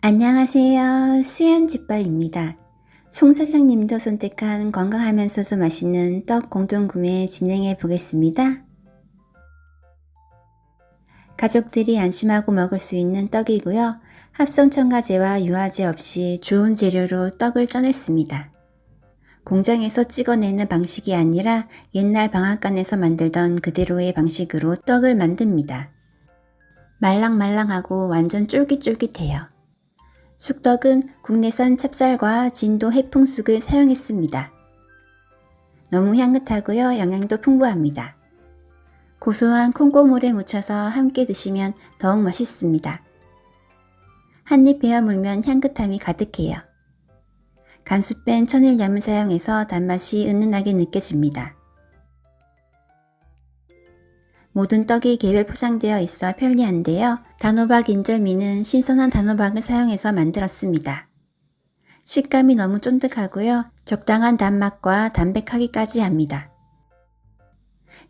안녕하세요. 수연집밥입니다. 송 사장님도 선택한 건강하면서도 맛있는 떡 공동구매 진행해 보겠습니다. 가족들이 안심하고 먹을 수 있는 떡이고요. 합성 첨가제와 유화제 없이 좋은 재료로 떡을 쪄냈습니다. 공장에서 찍어내는 방식이 아니라 옛날 방앗간에서 만들던 그대로의 방식으로 떡을 만듭니다. 말랑말랑하고 완전 쫄깃쫄깃해요. 쑥떡은 국내산 찹쌀과 진도 해풍쑥을 사용했습니다. 너무 향긋하고요. 영양도 풍부합니다. 고소한 콩고물에 묻혀서 함께 드시면 더욱 맛있습니다. 한입 베어 물면 향긋함이 가득해요. 간수 뺀 천일염을 사용해서 단맛이 은은하게 느껴집니다. 모든 떡이 개별 포장되어 있어 편리한데요. 단호박 인절미는 신선한 단호박을 사용해서 만들었습니다. 식감이 너무 쫀득하고요. 적당한 단맛과 담백하기까지 합니다.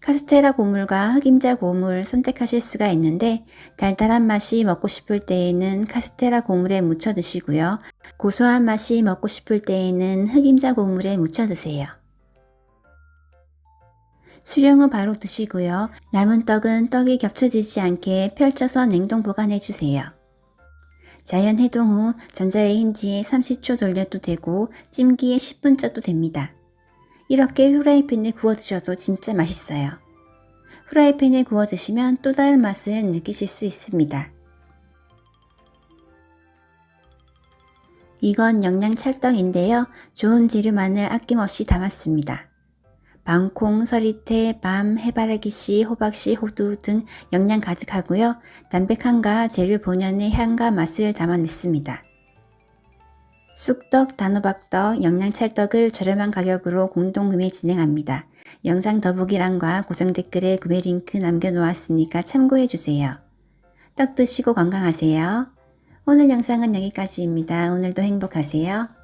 카스테라 고물과 흑임자 고물 선택하실 수가 있는데 달달한 맛이 먹고 싶을 때에는 카스테라 고물에 묻혀 드시고요. 고소한 맛이 먹고 싶을 때에는 흑임자 고물에 묻혀 드세요. 수령 후 바로 드시고요. 남은 떡은 떡이 겹쳐지지 않게 펼쳐서 냉동 보관해 주세요. 자연 해동 후 전자레인지에 30초 돌려도 되고 찜기에 10분 쪄도 됩니다. 이렇게 후라이팬에 구워 드셔도 진짜 맛있어요. 후라이팬에 구워 드시면 또 다른 맛을 느끼실 수 있습니다. 이건 영양 찰떡인데요. 좋은 재료만을 아낌없이 담았습니다. 방콩, 서리태, 밤, 해바라기씨, 호박씨, 호두 등 영양 가득하고요. 담백함과 재료 본연의 향과 맛을 담아냈습니다. 쑥떡, 단호박떡, 영양찰떡을 저렴한 가격으로 공동구매 진행합니다. 영상 더보기란과 고정 댓글에 구매 링크 남겨놓았으니까 참고해주세요. 떡 드시고 건강하세요. 오늘 영상은 여기까지입니다. 오늘도 행복하세요.